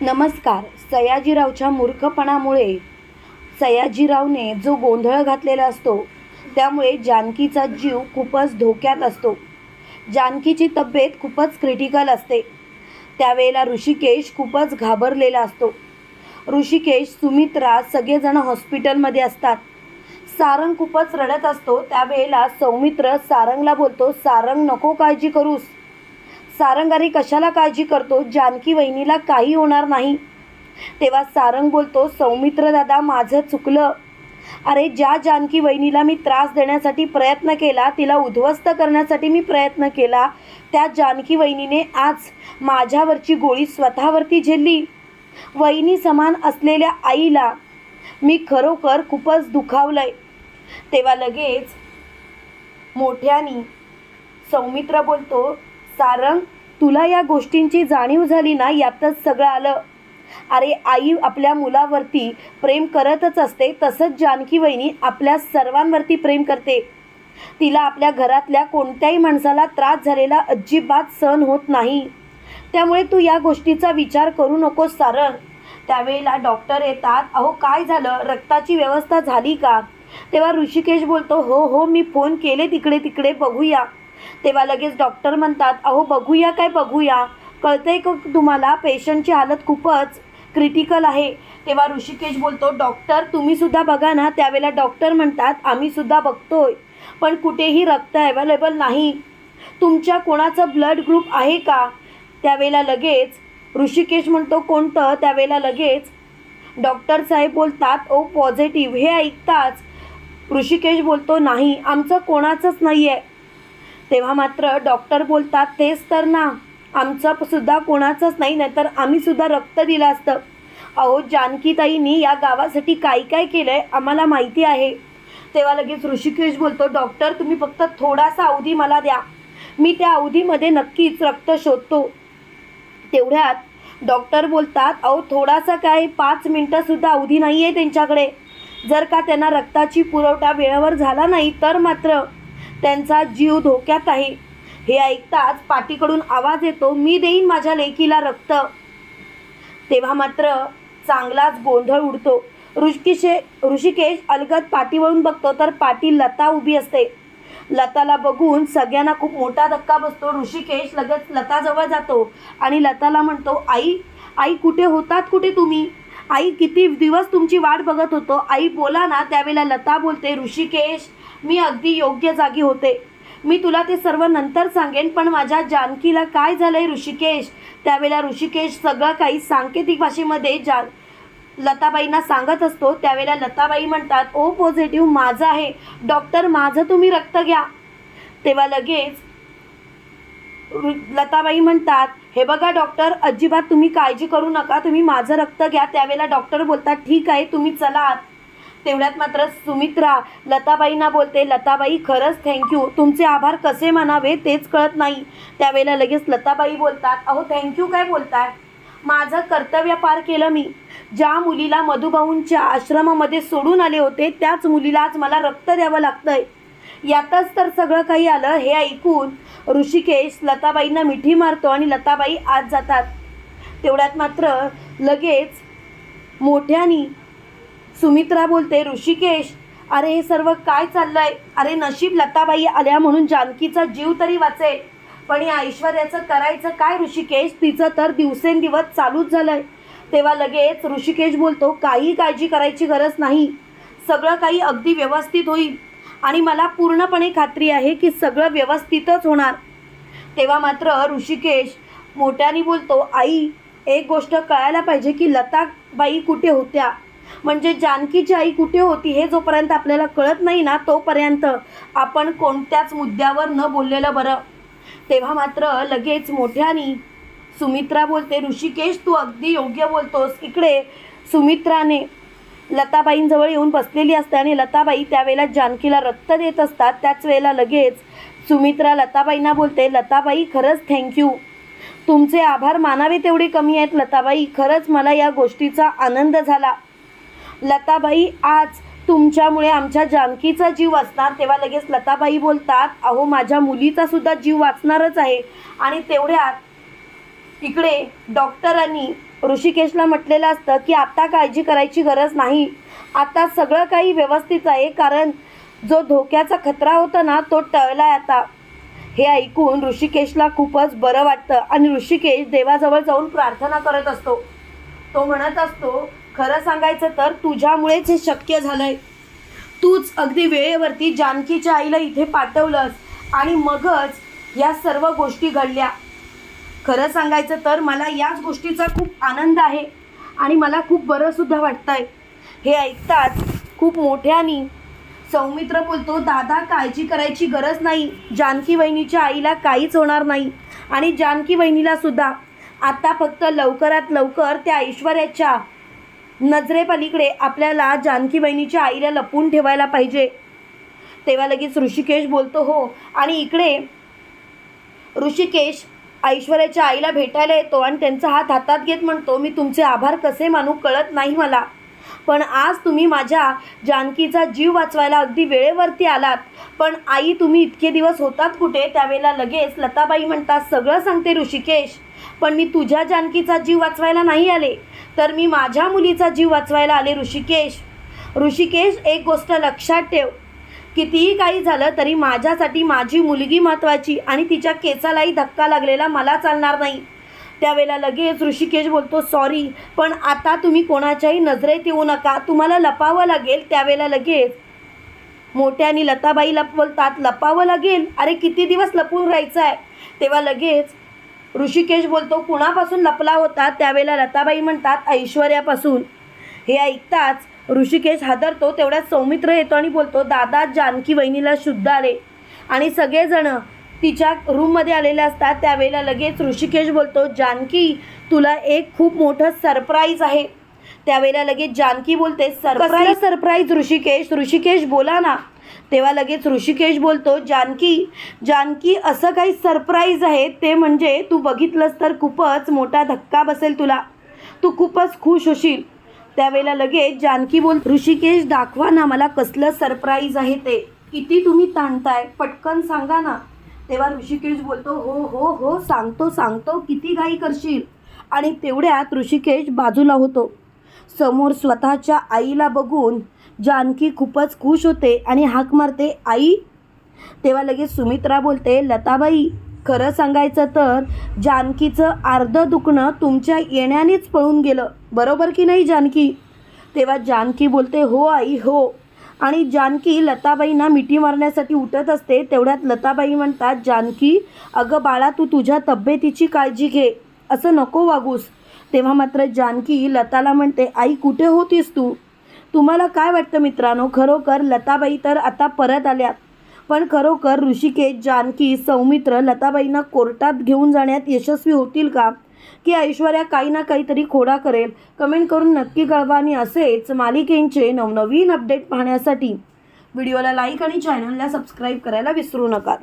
नमस्कार सयाजीरावच्या मूर्खपणामुळे. सयाजीरावने जो गोंधळ घातलेला असतो त्यामुळे जानकीचा जीव खूपच धोक्यात असतो. जानकीची तब्येत खूपच क्रिटिकल असते. त्यावेळेला ऋषिकेश खूपच घाबरलेला असतो. ऋषिकेश सुमित्रा सगळेजण हॉस्पिटलमध्ये असतात. सारंग खूपच रडत असतो. त्यावेळेला सौमित्र सारंगला बोलतो सारंग नको काळजी करूस. सारंगारी कशाला काळजी करतो? जानकी वहिनीला काही होणार नाही. तेव्हा सारंग बोलतो सौमित्र दादा माझं चुकलं. अरे ज्या जानकी वहिनीला मी त्रास देण्यासाठी प्रयत्न केला तिला उद्ध्वस्त करण्यासाठी मी प्रयत्न केला त्या जानकी वहिनीने आज माझ्यावरची गोळी स्वतःवरती झेलली. वहिनी समान असलेल्या आईला मी खरोखर खूपच दुखावलंय. तेव्हा लगेच मोठ्यानी सौमित्र बोलतो सारंग तुला या गोष्टींची जाणीव झाली ना यातच सगळं आलं. अरे आई आपल्या मुलावरती प्रेम करतच असते तसंच जानकी वहिनी आपल्या सर्वांवरती प्रेम करते. तिला आपल्या घरातल्या कोणत्याही माणसाला त्रास झालेला अजिबात सहन होत नाही. त्यामुळे तू या गोष्टीचा विचार करू नकोस सारंग त्यावेळेला डॉक्टर येतात अहो काय झालं? रक्ताची व्यवस्था झाली का? तेव्हा ऋषिकेश बोलतो हो हो मी फोन केले तिकडे तिकडे बघूया. तेव्हा लगेच डॉक्टर म्हणतात अहो बघूया काय बघूया. कळतंय का तुम्हाला? पेशंटची हालत खूपच क्रिटिकल आहे. तेव्हा ऋषिकेश बोलतो डॉक्टर तुम्हीसुद्धा बघा ना. त्यावेळेला डॉक्टर म्हणतात आम्हीसुद्धा बघतोय पण कुठेही रक्त अवेलेबल नाही. तुमच्या कोणाचं ब्लड ग्रुप आहे का? त्यावेळेला लगेच ऋषिकेश म्हणतो कोणतं? त्यावेळेला लगेच डॉक्टर साहेब बोलतात ओ पॉझिटिव्ह हे ऐकताच ऋषिकेश बोलतो नाही आमचं कोणाचंच नाही आहे तेव्हा मात्र डॉक्टर बोलतात तेच तर ना आमचं सुद्धा कोणाचंच नाही नाहीतर आम्ही सुद्धा रक्त दिलं असतं. अहो जानकीताईंनी या गावासाठी काय काय केलं आहे आम्हाला माहिती आहे. तेव्हा लगेच ऋषिकेश बोलतो डॉक्टर तुम्ही फक्त थोडासा अवधी मला द्या. मी त्या अवधीमध्ये नक्कीच रक्त शोधतो. तेवढ्यात डॉक्टर बोलतात अहो थोडासा काय पाच मिनटंसुद्धा अवधी नाही आहे त्यांच्याकडे. जर का त्यांना रक्ताची पुरवठा वेळेवर झाला नाही तर मात्र त्यांचा जीव धोक्यात आहे हे ऐकताच पाठीकडून आवाज येतो मी देईन माझ्या लेकीला रक्त. तेव्हा मात्र चांगलाच गोंधळ उडतो. ऋषिकेशे ऋषिकेश अलगद पाठीवळून बघतो तर पाठी लता उभी असते. लताला बघून सगळ्यांना खूप मोठा धक्का बसतो. ऋषिकेश लगेच लताजवळ जातो आणि लताला म्हणतो आई आई कुठे होतात कुठे तुम्ही? आई किती दिवस तुमची वाट बघत होतो? आई बोला ना. त्यावेळेला लता बोलते ऋषिकेश मी अगदी योग्य जागी होते. मी तुला ते सर्व नंतर सांगेन पण माझ्या जानकीला काय झालंय ऋषिकेश? त्यावेळेला ऋषिकेश सगळं काही सांकेतिक भाषेमध्ये जा लताबाईंना सांगत असतो. त्यावेळेला लताबाई म्हणतात ओ पॉझिटिव्ह माझं आहे. डॉक्टर माझं तुम्ही रक्त घ्या. तेव्हा लगेच लताबाई म्हणतात हे बघा डॉक्टर अजिबात तुम्ही काळजी करू नका. तुम्ही माझं रक्त घ्या. त्यावेळेला डॉक्टर बोलतात ठीक आहे तुम्ही चला. आत तेवढ्यात मात्र सुमित्रा लताबाईंना बोलते लताबाई खरंच थँक्यू तुमचे आभार कसे मानावे तेच कळत नाही. त्यावेळेला लगेच लताबाई बोलतात अहो थँक्यू काय बोलताय? माझं कर्तव्य पार केलं मी. ज्या मुलीला मधुभाऊंच्या आश्रमामध्ये सोडून आले होते त्याच मुलीला आज मला रक्त द्यावं लागतंय. यातच तर सगळं काही आलं हे ऐकून ऋषिकेश लताबाईंना मिठी मारतो आणि लताबाई आत जातात. तेवढ्यात मात्र लगेच मोठ्यानी सुमित्रा बोलते ऋषिकेश अरे हे सर्व काय चाललंय? अरे नशीब लताबाई आल्या म्हणून जानकीचा जीव तरी वाचेल. पण या ऐश्वर्याचं करायचं काय ऋषिकेश? तिचं तर दिवसेंदिवस चालूच झालंय. तेव्हा लगेच ऋषिकेश बोलतो काही काळजी करायची गरज नाही. सगळं काही अगदी व्यवस्थित होईल. आणि मला पूर्णपणे खात्री आहे की सगळं व्यवस्थितच होणार. तेव्हा मात्र ऋषिकेश मोठ्याने बोलतो आई एक गोष्ट कळायला पाहिजे की लताबाई कुठे होत्या? म्हणजे जानकीची आई कुठे होती हे जोपर्यंत आपल्याला कळत नाही ना तोपर्यंत आपण कोणत्याच मुद्द्यावर न बोललेलं बरं. तेव्हा मात्र लगेच मोठ्यानी सुमित्रा बोलते ऋषिकेश तू अगदी योग्य बोलतोस. इकडे सुमित्राने लताबाईंजवळ येऊन बसलेली असते आणि लताबाई त्यावेळेला जानकीला रक्त देत असतात. त्याच वेळेला लगेच सुमित्रा लताबाईंना बोलते लताबाई खरंच थँक्यू तुमचे आभार मानावे तेवढे कमी आहेत लताबाई. खरंच मला या गोष्टीचा आनंद झाला. लताबाई आज तुमच्यामुळे आमच्या जानकीचा जीव वाचणार तेव्हा लगेच लताबाई बोलतात अहो माझ्या मुलीचा सुद्धा जीव वाचणारच आहे. आणि तेवढ्यात इकडे डॉक्टरांनी ऋषिकेशला म्हटलेलं असतं की आता काळजी करायची गरज नाही. आता सगळं काही व्यवस्थित आहे कारण जो धोक्याचा खतरा होता ना तो टळला आता. हे ऐकून ऋषिकेशला खूपच बरं वाटतं आणि ऋषिकेश देवाजवळ जाऊन प्रार्थना करत असतो. तो म्हणत असतो खरं सांगायचं तर तुझ्यामुळेच हे शक्य झालंय. तूच अगदी वेळेवरती जानकीच्या आईला इथे पाठवलंस आणि मगच या सर्व गोष्टी घडल्या. खरं सांगायचं तर मला याच गोष्टीचा खूप आनंद आहे आणि मला खूप बरंसुद्धा वाटतं आहे हे ऐकताच खूप मोठ्यानी सौमित्र बोलतो दादा काळजी करायची गरज नाही. जानकी वहिनीच्या आईला काहीच होणार नाही. आणि जानकी वहिनीला सुद्धा आता फक्त लवकरात लवकर त्या ऐश्वर्याच्या नजरेपलीकडे आपल्याला जानकी बहिणीच्या आईला लपून ठेवायला पाहिजे. तेव्हा लगेच ऋषिकेश बोलतो हो. आणि इकडे ऋषिकेश ऐश्वर्याच्या आईला भेटायला येतो आणि त्यांचा हात हातात घेत म्हणतो मी तुमचे आभार कसे मानू कळत नाही मला. पण आज तुम्ही माझ्या जानकीचा जीव वाचवायला अगदी वेळेवरती आलात. पण आई तुम्ही इतके दिवस होतात कुठे? त्यावेळेला लगेच लताबाई म्हणतात सगळं सांगते ऋषिकेश. पण मी तुझ्या जानकीचा जीव वाचवायला नाही आले. तर मी माझ्या मुलीचा जीव वाचवायला आले ऋषिकेश. ऋषिकेश एक गोष्ट लक्षात ठेव. कितीही काही झालं तरी माझ्यासाठी माझी मुलगी महत्त्वाची आणि तिच्या केसालाही धक्का लागलेला मला चालणार नाही. त्यावेळेला लगेच ऋषिकेश बोलतो सॉरी पण आता तुम्ही कोणाच्याही नजरेत येऊ नका. तुम्हाला लपावं लागेल. त्यावेळेला लगेच मोठ्यानी लताबाईला बोलतात लपावं लागेल? अरे किती दिवस लपून राहायचं आहे तेव्हा लगेच ऋषिकेश बोलतो कुणापासून लपला होता? त्यावेळेला लताबाई म्हणतात ऐश्वर्यापासून. हे ऐकताच ऋषिकेश हादरतो तेवढ्यात सौमित्र येतो आणि बोलतो दादा जानकी वहिनीला शुद्ध आले. आणि सगळेजणं तिच्या रूममध्ये आलेल्या असतात. त्यावेळेला लगेच ऋषिकेश बोलतो जानकी तुला एक खूप मोठं सरप्राईज आहे. त्यावेळेला लगेच जानकी बोलते सरप्राईज सरप्राईज ऋषिकेश? ऋषिकेश बोला ना. तेव्हा लगेच ऋषिकेश बोलतो जानकी जानकी असं काही सरप्राईज आहे? ते म्हणजे तू बघितलंस तर खूपच मोठा धक्का बसेल तुला. तू खूपच खुश होशील. त्यावेळेला लगेच जानकी बोल ऋषिकेश दाखवा ना मला कसलं सरप्राईज आहे ते. किती तुम्ही ताणताय? पटकन सांगा ना. तेव्हा ऋषिकेश बोलतो हो हो हो सांगतो सांगतो किती घाई करशील. आणि तेवढ्यात ऋषिकेश बाजूला होतो. समोर स्वतःच्या आईला बघून जानकी खूपच खुश होते आणि हाक मारते आई. तेव्हा लगेच सुमित्रा बोलते लताबाई खरं सांगायचं तर जानकीचं अर्धं दुखणं तुमच्या येण्यानेच पळून गेलं. बरोबर की नाही जानकी? तेव्हा जानकी बोलते हो आई हो. आणि जानकी लताबाईंना मिठी मारण्यासाठी उठत असते तेवढ्यात लताबाई म्हणतात जानकी अगं बाळा तू तुझ्या तब्येतीची काळजी घे असं नको वागूस. तेव्हा मात्र जानकी लताला म्हणते आई कुठे होतीस तू? तुम्हाला काय वाटतं मित्रांनो? खरोखर लताबाई तर आता परत आल्यात पण खरोखर ऋषिकेश जानकी सौमित्र लताबाईंना कोर्टात घेऊन जाण्यात यशस्वी होतील का? की ऐश्वर्या काही ना काहीतरी खोडा करेल. कमेंट करून नक्की कळवा आणि असेच मालिकेंचे नवनवीन अपडेट पाहण्यासाठी. व्हिडिओला लाईक आणि चॅनलला सबस्क्राईब करायला विसरू नका.